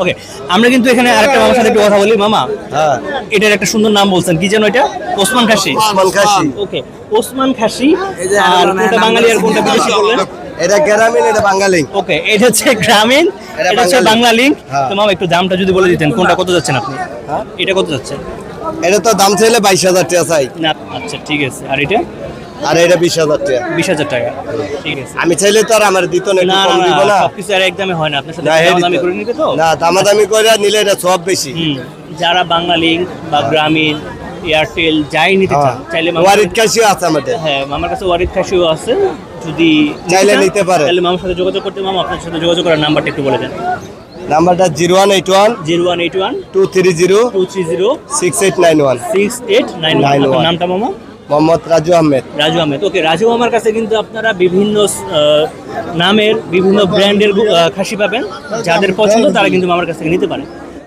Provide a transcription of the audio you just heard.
ওকে আমরা কিন্তু এখানে আরেকটা মামার সাথে একটু কথা বলি। মামা হ্যাঁ। এটার একটা সুন্দর নাম বলছেন। কি যেন এটা? ওসমান খাসি। ওসমান খাসি। ওকে ওসমান খাসি। আর কোনটা বাঙালি আর কোনটা বিদেশি বললেন? এটা গ্রামীণ এটা বাঙালি। ওকে এটা হচ্ছে গ্রামীণ এটা হচ্ছে বাঙালি। হ্যাঁ। তো মামা একটু দামটা যদি বলে দিতেন কোনটা কত যাচ্ছেন আপনি? এটা কত যাচ্ছে? এটা তো দাম চাইলে বাইশ হাজার টাকা চাই। না আচ্ছা ঠিক আছে। আর এটা? আর এটা বিশ হাজার টাকা। বিশ হাজার টাকা। ঠিক আছে। আমি চাইলে তো আর আমার দিত না না না না না। সবকিছু আর একদমই হয় না। আপনার সাথে না, দামি তো। করে নিবে তো? না দামাদামি করে নিলে এটা সব বেশি। যারা লিঙ্ক বা গ্রামীণ এয়ারটেল যাই নিতে চান চাইলে ওয়ারিদ কাশিও আছে আমাদের। হ্যাঁ মামার কাছে ওয়ারিদ খাসিও আছে। যদি চাইলে নিতে পারে। তাহলে মামার সাথে যোগাযোগ করতে মামা আপনার সাথে যোগাযোগ করার নাম্বারটা একটু বলে দেন। নাম্বারটা zero one eight one zero one eight one two three zero two three zero six eight nine one. Six eight nine one. নামটা মামা? মোহাম্মদ রাজু আহমেদ। রাজু আহমেদ। ওকে রাজু আমার কাছে কিন্তু আপনারা বিভিন্ন নামের বিভিন্ন ব্র্যান্ডের খাসি পাবেন। যাদের পছন্দ তারা কিন্তু আমার কাছ থেকে নিতে পারে